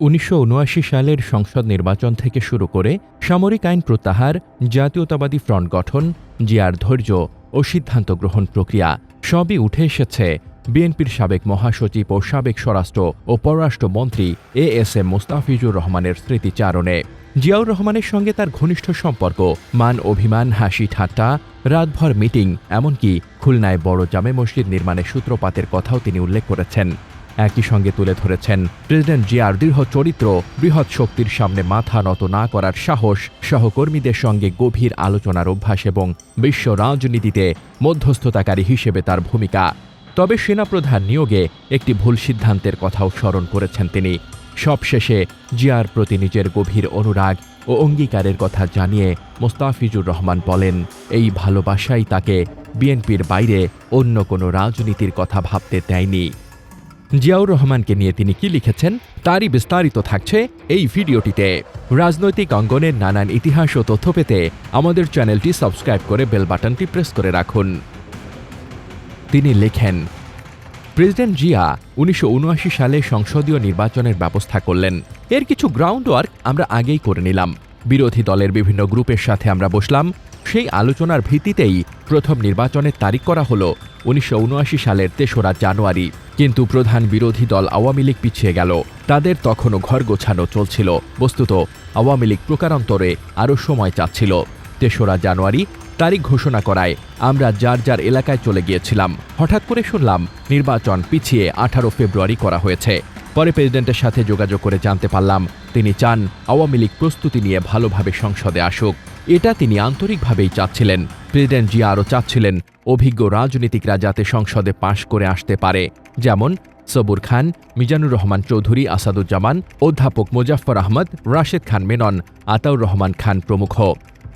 উনিশশো উনআশি সালের সংসদ নির্বাচন থেকে শুরু করে সামরিক আইন প্রত্যাহার, জাতীয়তাবাদী ফ্রন্ট গঠন, জিয়ার ধৈর্য ও সিদ্ধান্ত গ্রহণ প্রক্রিয়া সবই উঠে এসেছে বিএনপির সাবেক মহাসচিব ও সাবেক স্বরাষ্ট্র ও পররাষ্ট্রমন্ত্রী এ এস এম মুস্তাফিজুর রহমানের স্মৃতিচারণে। জিয়াউর রহমানের সঙ্গে তার ঘনিষ্ঠ সম্পর্ক, মান অভিমান, হাসি ঠাট্টা, রাতভর মিটিং, এমনকি খুলনায় বড় জামে মসজিদ নির্মাণের সূত্রপাতের কথাও তিনি উল্লেখ করেছেন। একই সঙ্গে তুলে ধরেছেন। প্রেসিডেন্ট জিয়ার দৃঢ় চরিত্র, বৃহৎ শক্তির সামনে মাথা নত না করার সাহস, সহকর্মীদের সঙ্গে গভীর আলোচনার অভ্যাস এবং বিশ্ব রাজনীতিতে মধ্যস্থতাকারী হিসেবে তার ভূমিকা। তবে সেনাপ্রধান নিয়োগে একটি ভুল সিদ্ধান্তের কথাও স্মরণ করেছেন তিনি। সবশেষে জিয়ার প্রতি নিজের গভীর অনুরাগ ও অঙ্গীকারের কথা জানিয়ে মোস্তাফিজুর রহমান বলেন, এই ভালোবাসাই তাকে বিএনপির বাইরে অন্য কোনো রাজনীতির কথা ভাবতে দেয়নি। জিয়াউর রহমানকে নিয়ে তিনি কি লিখেছেন, তারই বিস্তারিত থাকছে এই ভিডিওটিতে। রাজনৈতিক অঙ্গনের নানান ইতিহাস ও তথ্য পেতে আমাদের চ্যানেলটি সাবস্ক্রাইব করে বেল বাটনটি প্রেস করে রাখুন। তিনি লেখেন, প্রেসিডেন্ট জিয়া উনিশশো উনআশি সালে সংসদীয় নির্বাচনের ব্যবস্থা করলেন। এর কিছু গ্রাউন্ড ওয়ার্ক আমরা আগেই করে নিলাম। বিরোধী দলের বিভিন্ন গ্রুপের সাথে আমরা বসলাম। সেই আলোচনার ভিত্তিতেই প্রথম নির্বাচনের তারিখ করা হল উনিশশো উনআশি সালের তেসরা জানুয়ারি। কিন্তু প্রধান বিরোধী দল আওয়ামী লীগ পিছিয়ে গেল। তাদের তখনও ঘর গোছানো চলছিল। বস্তুত, আওয়ামী লীগ প্রকারান্তরে আরও সময় চাচ্ছিল। তেসরা জানুয়ারি তারিখ ঘোষণা করায় আমরা যার যার এলাকায় চলে গিয়েছিলাম। হঠাৎ করে শুনলাম, নির্বাচন পিছিয়ে আঠারো ফেব্রুয়ারি করা হয়েছে। পরে প্রেসিডেন্টের সাথে যোগাযোগ করে জানতে পারলাম, তিনি চান আওয়ামী লীগ প্রস্তুতি নিয়ে ভালোভাবে সংসদে আসুক। এটা তিনি আন্তরিকভাবেই চাচ্ছিলেন। প্রেসিডেন্ট জিয়া আরও চাচ্ছিলেন, অভিজ্ঞ রাজনীতিকরা যাতে সংসদে পাশ করে আসতে পারে। যেমন সবুর খান, মিজানুর রহমান চৌধুরী, আসাদুজ্জামান, অধ্যাপক মুজাফর আহমদ, রাশেদ খান মেনন, আতাউর রহমান খান প্রমুখ।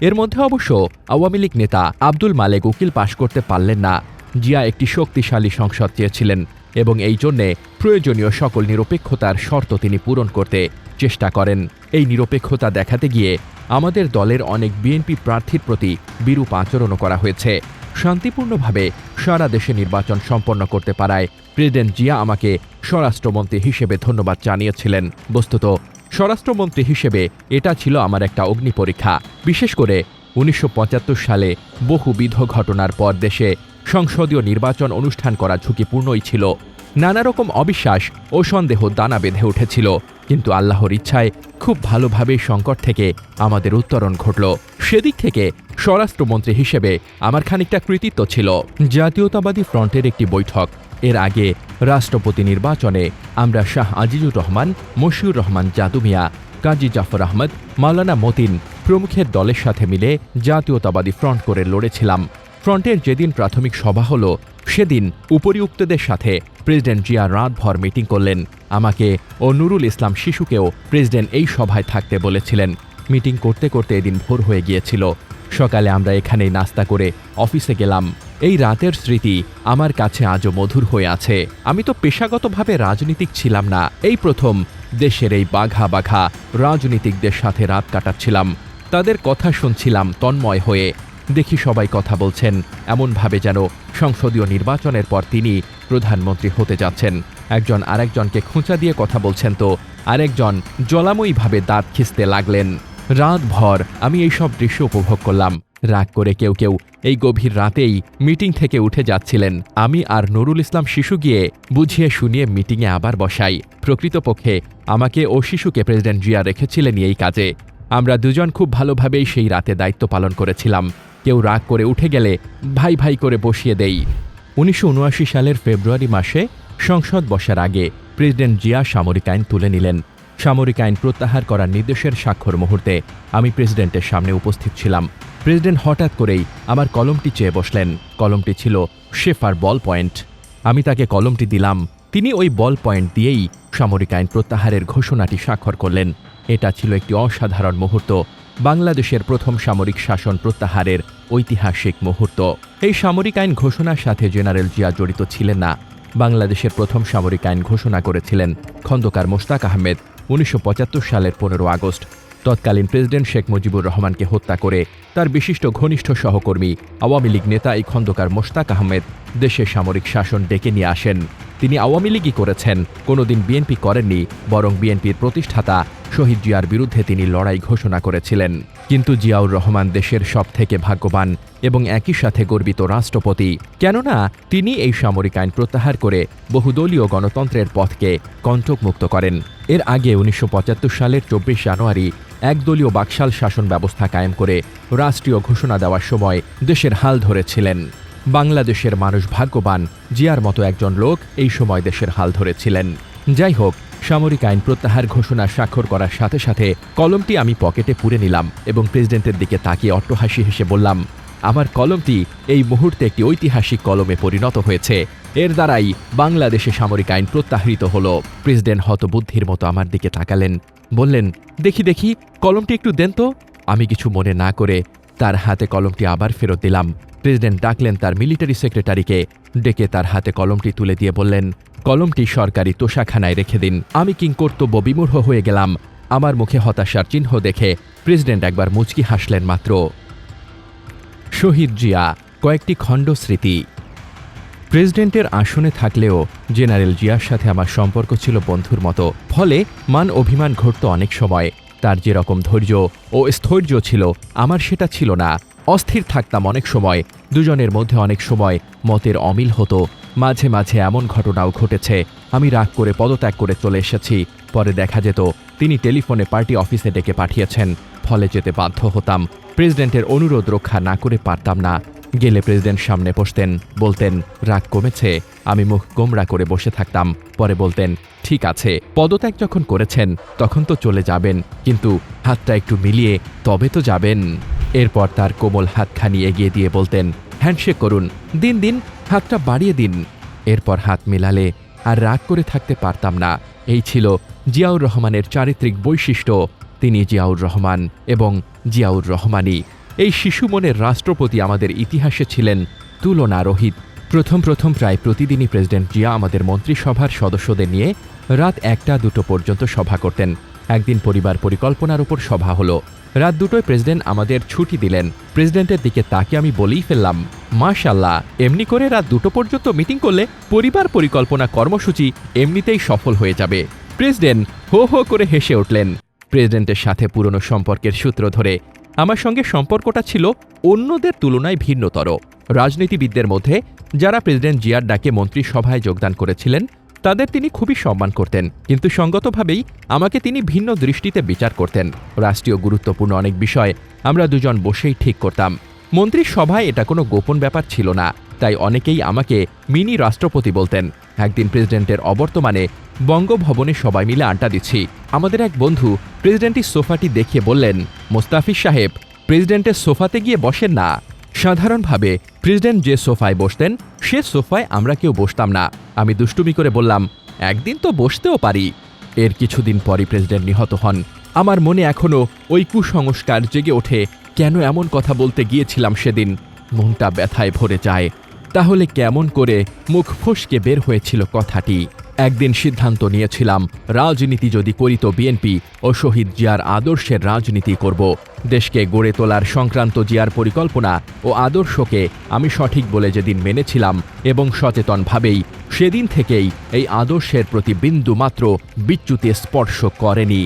এর মধ্যে অবশ্য আওয়ামী লীগ নেতা আব্দুল মালেক উকিল পাশ করতে পারলেন না। জিয়া একটি শক্তিশালী সংসদ চেয়েছিলেন। এবং এই জন্যে প্রয়োজনীয় সকল নিরপেক্ষতার শর্ত তিনি পূরণ করতে চেষ্টা করেন। এই নিরপেক্ষতা দেখাতে গিয়ে আমাদের দলের অনেক বিএনপি প্রার্থীর প্রতি বিরূপ আচরণও করা হয়েছে। শান্তিপূর্ণভাবে সারা দেশে নির্বাচন সম্পন্ন করতে পারায় প্রেসিডেন্ট জিয়া আমাকে স্বরাষ্ট্রমন্ত্রী হিসেবে ধন্যবাদ জানিয়েছিলেন। বস্তুত, স্বরাষ্ট্রমন্ত্রী হিসেবে এটা ছিল আমার একটা অগ্নি পরীক্ষা। বিশেষ করে উনিশশো পঁচাত্তর সালে বহুবিধ ঘটনার পর দেশে সংসদীয় নির্বাচন অনুষ্ঠান করা ঝুঁকিপূর্ণই ছিল। নানা রকম অবিশ্বাস ও সন্দেহ দানা বেঁধে উঠেছিল, কিন্তু আল্লাহর ইচ্ছায় খুব ভালোভাবে সংকট থেকে আমাদের উত্তরণ ঘটল। সেদিক থেকে স্বরাষ্ট্রমন্ত্রী হিসেবে আমার খানিকটা কৃতিত্ব ছিল। জাতীয়তাবাদী ফ্রন্টের একটি বৈঠক, এর আগে রাষ্ট্রপতি নির্বাচনে আমরা শাহ আজিজুর রহমান, মশিউর রহমান জাদুমিয়া কাজী জাফর আহমদ, মাওলানা মতিন প্রমুখের দলের সাথে মিলে জাতীয়তাবাদী ফ্রন্ট করে লড়েছিলাম। ফ্রন্টের যেদিন প্রাথমিক সভা হলো, সেদিন উপরিউক্তদের সাথে প্রেসিডেন্ট জিয়া রাতভর মিটিং করলেন। আমাকে ও নুরুল ইসলাম শিশুকেও প্রেসিডেন্ট এই সভায় থাকতে বলেছিলেন। মিটিং করতে করতে এদিন ভোর হয়ে গিয়েছিল। সকালে আমরা এখানেই নাস্তা করে অফিসে গেলাম। এই রাতের স্মৃতি আমার কাছে আজও মধুর হয়ে আছে। আমি তো পেশাগতভাবে রাজনীতিক ছিলাম না। এই প্রথম দেশের এই বাঘা বাঘা রাজনীতিকদের সাথে রাত কাটাচ্ছিলাম। তাদের কথা শুনছিলাম তন্ময় হয়ে। দেখি সবাই কথা বলছেন। এমনভাবে যেন সংসদীয় নির্বাচনের পর তিনি প্রধানমন্ত্রী হতে যাচ্ছেন। একজন আরেকজনকে খোঁচা দিয়ে কথা বলছেন তো। আরেকজন জলাময়ীভাবে দাঁত খিস্তে লাগলেন। রাতভর আমি এইসব দৃশ্য উপভোগ করলাম। রাগ করে কেউ কেউ এই গভীর রাতেই মিটিং থেকে উঠে যাচ্ছিলেন। আমি আর নুরুল ইসলাম শিশু গিয়ে বুঝিয়ে শুনিয়ে মিটিংয়ে আবার বসাই। প্রকৃতপক্ষে আমাকে ও শিশুকে প্রেসিডেন্ট জিয়া রেখেছিলেন এই কাজে। আমরা দুজন খুব ভালোভাবেই সেই রাতে দায়িত্ব পালন করেছিলাম। কেউ রাগ করে উঠে গেলে ভাই ভাই করে বসিয়ে দেই। উনিশশো উনআশি সালের ফেব্রুয়ারি মাসে সংসদ বসার আগে প্রেসিডেন্ট জিয়া সামরিক আইন তুলে নিলেন। সামরিক আইন প্রত্যাহার করার নির্দেশের স্বাক্ষর মুহূর্তে আমি প্রেসিডেন্টের সামনে উপস্থিত ছিলাম। প্রেসিডেন্ট হঠাৎ করেই আমার কলমটি চেয়ে বসলেন। কলমটি ছিল শেফার বল পয়েন্ট। আমি তাকে কলমটি দিলাম। তিনি ওই বল পয়েন্ট দিয়েই সামরিক আইন প্রত্যাহারের ঘোষণাটি স্বাক্ষর করলেন। এটা ছিল একটি অসাধারণ মুহূর্ত, বাংলাদেশের প্রথম সামরিক শাসন প্রত্যাহারের ঐতিহাসিক মুহূর্ত। এই সামরিক আইন ঘোষণার সাথে জেনারেল জিয়া জড়িত ছিলেন না। বাংলাদেশের প্রথম সামরিক আইন ঘোষণা করেছিলেন খন্দকার মোশতাক আহমেদ, উনিশশো পঁচাত্তর সালের পনেরো আগস্ট। তৎকালীন প্রেসিডেন্ট শেখ মুজিবুর রহমানকে হত্যা করে তার বিশিষ্ট ঘনিষ্ঠ সহকর্মী আওয়ামী লীগ নেতা এই খন্দকার মোশতাক আহমেদ দেশে সামরিক শাসন ডেকে নিয়ে আসেন। তিনি আওয়ামী লীগই করেছেন, কোনোদিন বিএনপি করেননি, বরং বিএনপির প্রতিষ্ঠাতা শহীদ জিয়ার বিরুদ্ধে তিনি লড়াই ঘোষণা করেছিলেন। কিন্তু জিয়াউর রহমান দেশের সব থেকে ভাগ্যবান এবং একই সাথে গর্বিত রাষ্ট্রপতি। কেননা, তিনি এই সামরিক আইন প্রত্যাহার করে বহুদলীয় গণতন্ত্রের পথকে কণ্টকমুক্ত করেন। এর আগে উনিশশো পঁচাত্তর সালের চব্বিশ জানুয়ারি একদলীয় বাকশাল শাসন ব্যবস্থা কায়েম করে রাষ্ট্রীয় ঘোষণা দেওয়ার সময় দেশের হাল ধরেছিলেন। বাংলাদেশের মানুষ ভাগ্যবান, জিয়ার মতো একজন লোক এই সময় দেশের হাল ধরেছিলেন। যাই হোক, সামরিক আইন প্রত্যাহার ঘোষণা স্বাক্ষর করার সাথে সাথে কলমটি আমি পকেটে পুরে নিলাম এবং প্রেসিডেন্টের দিকে তাকিয়ে অট্টহাসি হেসে বললাম, আমার কলমটি এই মুহূর্তে একটি ঐতিহাসিক কলমে পরিণত হয়েছে। এর দ্বারাই বাংলাদেশে সামরিক আইন প্রত্যাহৃত হল। প্রেসিডেন্ট হতবুদ্ধির মতো আমার দিকে তাকালেন। বললেন, দেখি দেখি, কলমটি একটু দেন তো। আমি কিছু মনে না করে তার হাতে কলমটি আবার ফেরত দিলাম। প্রেসিডেন্ট ডাকলেন তার মিলিটারি সেক্রেটারিকে, ডেকে তার হাতে কলমটি তুলে দিয়ে বললেন, কলমটি সরকারি তোষাখানায় রেখে দিন। আমি কিং কর্তব্য বিমূঢ় হয়ে গেলাম। আমার মুখে হতাশার চিহ্ন দেখে প্রেসিডেন্ট একবার মুচকি হাসলেন মাত্র। শহীদ জিয়া, কয়েকটি খণ্ড স্মৃতি। প্রেসিডেন্টের আসনে থাকলেও জেনারেল জিয়ার সাথে আমার সম্পর্ক ছিল বন্ধুর মতো। ফলে মান অভিমান ঘটত অনেক সময়। তার যেরকম ধৈর্য ও স্থৈর্য ছিল, আমার সেটা ছিল না। অস্থির থাকতাম অনেক সময়। দুজনের মধ্যে অনেক সময় মতের অমিল হতো। মাঝে মাঝে এমন ঘটনাও ঘটেছে। আমি রাগ করে পদত্যাগ করে চলে এসেছি। পরে দেখা যেত, তিনি টেলিফোনে পার্টি অফিসে ডেকে পাঠিয়েছেন। ফলে যেতে বাধ্য হতাম। প্রেসিডেন্টের অনুরোধ রক্ষা না করে পারতাম না। গেলে প্রেসিডেন্ট সামনে বসতেন, বলতেন, রাগ কমেছে, আমি মুখ গোমরা করে বসে থাকতাম। পরে বলতেন, ঠিক আছে, পদত্যাগ যখন করেছেন, তখন তো চলে যাবেন, কিন্তু হাতটা একটু মিলিয়ে তবে তো যাবেন। এরপর তার কোমল হাতখানি এগিয়ে দিয়ে বলতেন, হ্যান্ডশেক করুন, দিন দিন হাতটা বাড়িয়ে দিন। এরপর হাত মেলালে, আর রাগ করে থাকতে পারতাম না। এই ছিল জিয়াউর রহমানের চারিত্রিক বৈশিষ্ট্য। তিনি জিয়াউর রহমান এবং জিয়াউর রহমানই এই শিশু মনের রাষ্ট্রপতি আমাদের ইতিহাসে ছিলেন তুলনারহিত। প্রথম প্রথম প্রায় প্রতিদিনই প্রেসিডেন্ট জিয়া আমাদের মন্ত্রিসভার সদস্যদের নিয়ে রাত একটা দুটো পর্যন্ত সভা করতেন। একদিন পরিবার পরিকল্পনার উপর সভা হলো। রাত দুটোয় প্রেসিডেন্ট আমাদের ছুটি দিলেন। প্রেসিডেন্টের দিকে তাকে আমি বলেই ফেললাম মাশাল্লাহ এমনি করে রাত দুটো পর্যন্ত মিটিং করলে পরিবার পরিকল্পনা কর্মসূচি এমনিতেই সফল হয়ে যাবে। প্রেসিডেন্ট হো হো করে হেসে উঠলেন। প্রেসিডেন্টের সাথে পুরনো সম্পর্কের সূত্র ধরে আমার সঙ্গে সম্পর্কটা ছিল অন্যদের তুলনায় ভিন্নতর। রাজনীতিবিদদের মধ্যে যারা প্রেসিডেন্ট জিয়ার ডাকে মন্ত্রিসভায় যোগদান করেছিলেন, তাদের তিনি খুবই সম্মান করতেন। কিন্তু সঙ্গতভাবেই আমাকে তিনি ভিন্ন দৃষ্টিতে বিচার করতেন। রাষ্ট্রীয় গুরুত্বপূর্ণ অনেক বিষয় আমরা দুজন বসেই ঠিক করতাম। মন্ত্রিসভায় এটা কোনো গোপন ব্যাপার ছিল না। তাই অনেকেই আমাকে মিনি রাষ্ট্রপতি বলতেন। একদিন প্রেসিডেন্টের অবর্তমানে বঙ্গভবনে সবাই মিলে আড্ডা দিচ্ছি। আমাদের এক বন্ধু প্রেসিডেন্টের সোফাটি দেখিয়ে বললেন, মোস্তাফিজ সাহেব, প্রেসিডেন্টের সোফাতে গিয়ে বসেন না। সাধারণভাবে প্রেসিডেন্ট যে সোফায় বসতেন, সে সোফায় আমরা কেউ বসতাম না। আমি দুষ্টুমি করে বললাম, একদিন তো বসতেও পারি। এর কিছুদিন পরই প্রেসিডেন্ট নিহত হন। আমার মনে এখনও ওই কুসংস্কার জেগে ওঠে, কেন এমন কথা বলতে গিয়েছিলাম সেদিন। মনটা ব্যথায় ভরে যায়। তাহলে কেমন করে মুখ ফসকে বের হয়েছিল কথাটি? একদিন সিদ্ধান্ত নিয়েছিলাম, রাজনীতি যদি করি তো বিএনপি ও শহীদ জিয়ার আদর্শের রাজনীতি করব। দেশকে গড়ে তোলার সংক্রান্ত জিয়ার পরিকল্পনা ও আদর্শকে আমি সঠিক বলে যেদিন মেনেছিলাম এবং সচেতনভাবেই, সেদিন থেকেই এই আদর্শের প্রতি বিন্দু মাত্র বিচ্যুতি স্পর্শ করেনি।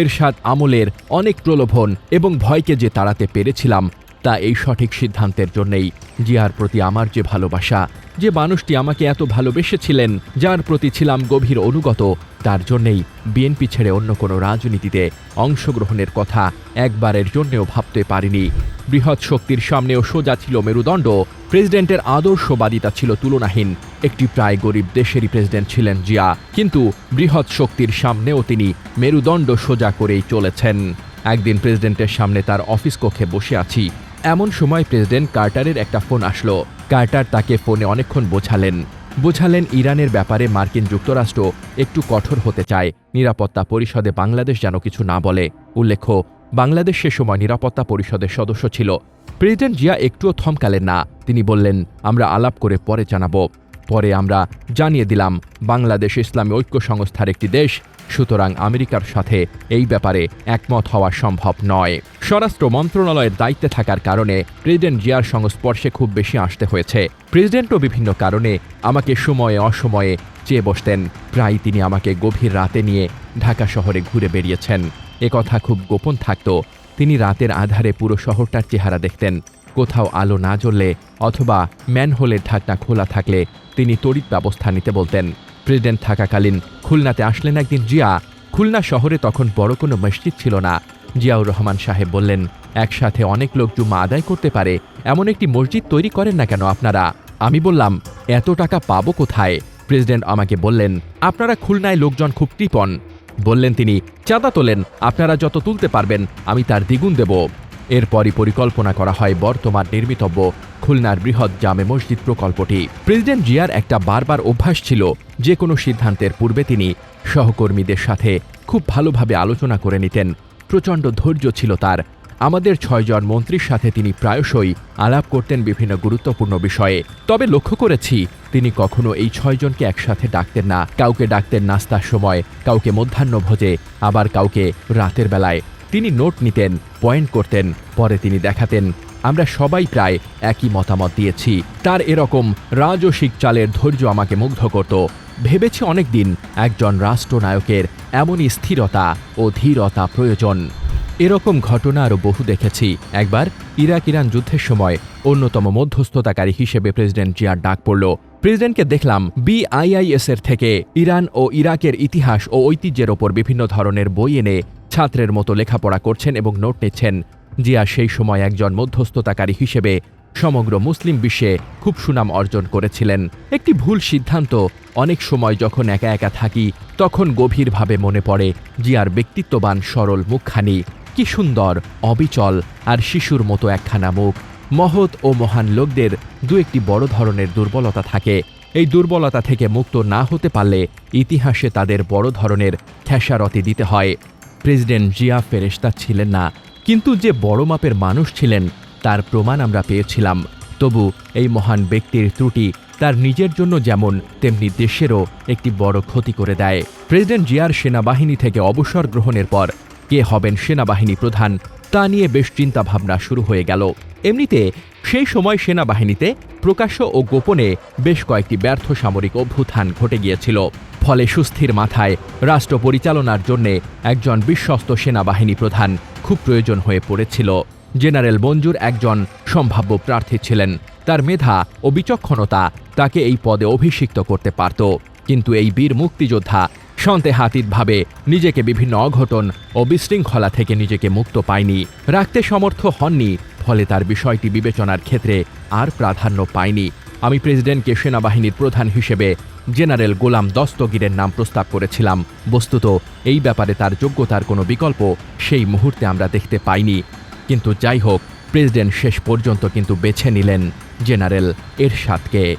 এরশাদ আমলের অনেক প্রলোভন এবং ভয়কে যে তাড়াতে পেরেছিলাম তা এই সঠিক সিদ্ধান্তের জন্যেই। জিয়ার প্রতি আমার যে ভালোবাসা, যে মানুষটি আমাকে এত ভালোবেসেছিলেন, যার প্রতি ছিলাম গভীর অনুগত, তার জন্যেই বিএনপি ছেড়ে অন্য কোনো রাজনীতিতে অংশগ্রহণের কথা একবারের জন্যেও ভাবতে পারিনি। বৃহৎ শক্তির সামনেও সোজা ছিল মেরুদণ্ড, প্রেসিডেন্টের আদর্শবাদিতা ছিল তুলনাহীন, একটি প্রায় গরিব দেশেরই প্রেসিডেন্ট ছিলেন জিয়া, কিন্তু বৃহৎ শক্তির সামনেও তিনি মেরুদণ্ড সোজা করেই চলেছেন। একদিন প্রেসিডেন্টের সামনে তার অফিস কক্ষে বসে আছি। এমন সময় প্রেসিডেন্ট কার্টারের একটা ফোন আসলো। কার্টার তাকে ফোনে অনেকক্ষণ বোঝালেন। বোঝালেন ইরানের ব্যাপারে মার্কিন যুক্তরাষ্ট্র একটু কঠোর হতে চায়। নিরাপত্তা পরিষদে বাংলাদেশ যেন কিছু না বলে। উল্লেখ্য, বাংলাদেশ সে সময় নিরাপত্তা পরিষদের সদস্য ছিল। প্রেসিডেন্ট জিয়া একটুও থমকালেন না। তিনি বললেন, আমরা আলাপ করে পরে জানাব। পরে আমরা জানিয়ে দিলাম, বাংলাদেশ ইসলামী ঐক্য সংস্থার একটি দেশ সুতরাং আমেরিকার সাথে এই ব্যাপারে একমত হওয়া সম্ভব নয়। স্বরাষ্ট্র মন্ত্রণালয়ের দায়িত্বে থাকার কারণে প্রেসিডেন্ট জিয়ার সংস্পর্শে খুব বেশি আসতে হয়েছে। প্রেসিডেন্টও বিভিন্ন কারণে আমাকে সময়ে অসময়ে চেয়ে বসতেন। প্রায় তিনি আমাকে গভীর রাতে নিয়ে ঢাকা শহরে ঘুরে বেরিয়েছেন কথা খুব গোপন থাকত। তিনি রাতের আধারে পুরো শহরটার চেহারা দেখতেন। কোথাও আলো না জ্বললে অথবা ম্যানহোলের ঢাকনা খোলা থাকলে তিনি তড়িৎ ব্যবস্থা নিতে বলতেন। প্রেসিডেন্ট থাকাকালীন খুলনাতে আসলেন একদিন জিয়া। খুলনা শহরে তখন বড় কোনো মসজিদ ছিল না। জিয়াউর রহমান সাহেব বললেন, একসাথে অনেক লোক জুম্মা আদায় করতে পারে। এমন একটি মসজিদ তৈরি করেন না কেন আপনারা? আমি বললাম, এত টাকা পাবো কোথায়? প্রেসিডেন্ট আমাকে বললেন, আপনারা খুলনায় লোকজন খুব কৃপণ। বললেন তিনি, চাঁদা তোলেন, আপনারা যত তুলতে পারবেন, আমি তার দ্বিগুণ দেব। এরপরই পরিকল্পনা করা হয় বর্তমান নির্মিতব্য খুলনার বৃহৎ জামে মসজিদ প্রকল্পটি। প্রেসিডেন্ট জিয়ার একটা বারবার অভ্যাস ছিল, যে কোনো সিদ্ধান্তের পূর্বে তিনি সহকর্মীদের সাথে খুব ভালোভাবে আলোচনা করে নিতেন। প্রচণ্ড ধৈর্য ছিল তার। আমাদের ছয়জন মন্ত্রীর সাথে তিনি প্রায়শই আলাপ করতেন বিভিন্ন গুরুত্বপূর্ণ বিষয়ে। তবে লক্ষ্য করেছি, তিনি কখনো এই ছয়জনকে একসাথে ডাকতেন না। কাউকে ডাকতেন নাস্তার সময়, কাউকে মধ্যাহ্নভোজে, আবার কাউকে রাতের বেলায়। তিনি নোট নিতেন, পয়েন্ট করতেন, পরে তিনি দেখাতেন। আমরা সবাই প্রায় একই মতামত দিয়েছি। তার এরকম রাজসিক চালের ধৈর্য আমাকে মুগ্ধ করত। ভেবেছি অনেকদিন একজন রাষ্ট্রনায়কের এমনই স্থিরতা ও ধীরতা প্রয়োজন। এরকম ঘটনা আরও বহু দেখেছি। একবার ইরাক ইরান যুদ্ধের সময় অন্যতম মধ্যস্থতাকারী হিসেবে প্রেসিডেন্ট জিয়ার ডাক পড়ল প্রেসিডেন্টকে দেখলাম বিআইআইএস এর থেকে ইরান ও ইরাকের ইতিহাস ও ঐতিহ্যের ওপর বিভিন্ন ধরনের বই এনে ছাত্রের মতো লেখাপড়া করছেন এবং নোট নিচ্ছেন। জিয়া সেই সময় একজন মধ্যস্থতাকারী হিসেবে সমগ্র মুসলিম বিশ্বে খুব সুনাম অর্জন করেছিলেন। একটি ভুল সিদ্ধান্ত, অনেক সময় যখন একা একা থাকি, তখন গভীরভাবে মনে পড়ে জিয়ার ব্যক্তিত্ববান সরল মুখখানি, কি সুন্দর, অবিচল, আর শিশুর মতো একখানা মুখ। মহৎ ও মহান লোকদের দু একটি বড় ধরনের দুর্বলতা থাকে। এই দুর্বলতা থেকে মুক্ত না হতে পারলে ইতিহাসে তাদের বড় ধরনের খেসারতি দিতে হয়। প্রেসিডেন্ট জিয়া ফেরেস্তা ছিলেন না, কিন্তু যে বড় মাপের মানুষ ছিলেন, তার প্রমাণ আমরা পেয়েছিলাম। তবু এই মহান ব্যক্তির ত্রুটি তার নিজের জন্য যেমন, তেমনি দেশেরও একটি বড় ক্ষতি করে দেয়। প্রেসিডেন্ট জিয়ার সেনাবাহিনী থেকে অবসর গ্রহণের পর কে হবেন সেনাবাহিনী প্রধান, তা নিয়ে বেশ চিন্তাভাবনা শুরু হয়ে গেল। এমনিতে সেই সময় সেনাবাহিনীতে প্রকাশ্য ও গোপনে বেশ কয়েকটি ব্যর্থ সামরিক অভ্যুত্থান ঘটে গিয়েছিল। ফলে সুস্থির মাথায় রাষ্ট্র পরিচালনার জন্যে একজন বিশ্বস্ত সেনাবাহিনী প্রধান খুব প্রয়োজন হয়ে পড়েছিল। জেনারেল মঞ্জুর একজন সম্ভাব্য প্রার্থী ছিলেন। তার মেধা ও বিচক্ষণতা তাকে এই পদে অভিষিক্ত করতে পারত। কিন্তু এই বীর মুক্তিযোদ্ধা সন্দেহাতীতভাবে নিজেকে বিভিন্ন অঘটন ও বিশৃঙ্খলা থেকে নিজেকে মুক্ত পায়নি, রাখতে সমর্থ হননি ফলে তার বিষয়টি বিবেচনার ক্ষেত্রে আর প্রাধান্য পায়নি। আমি প্রেসিডেন্টকে সেনাবাহিনীর প্রধান হিসেবে জেনারেল গোলাম দস্তগীরের নাম প্রস্তাব করেছিলাম। বস্তুত, এই ব্যাপারে তার যোগ্যতার কোনো বিকল্প সেই মুহূর্তে আমরা দেখতে পাইনি। কিন্তু যাই হোক, প্রেসিডেন্ট শেষ পর্যন্ত কিন্তু বেছে নিলেন জেনারেল এরশাদকে।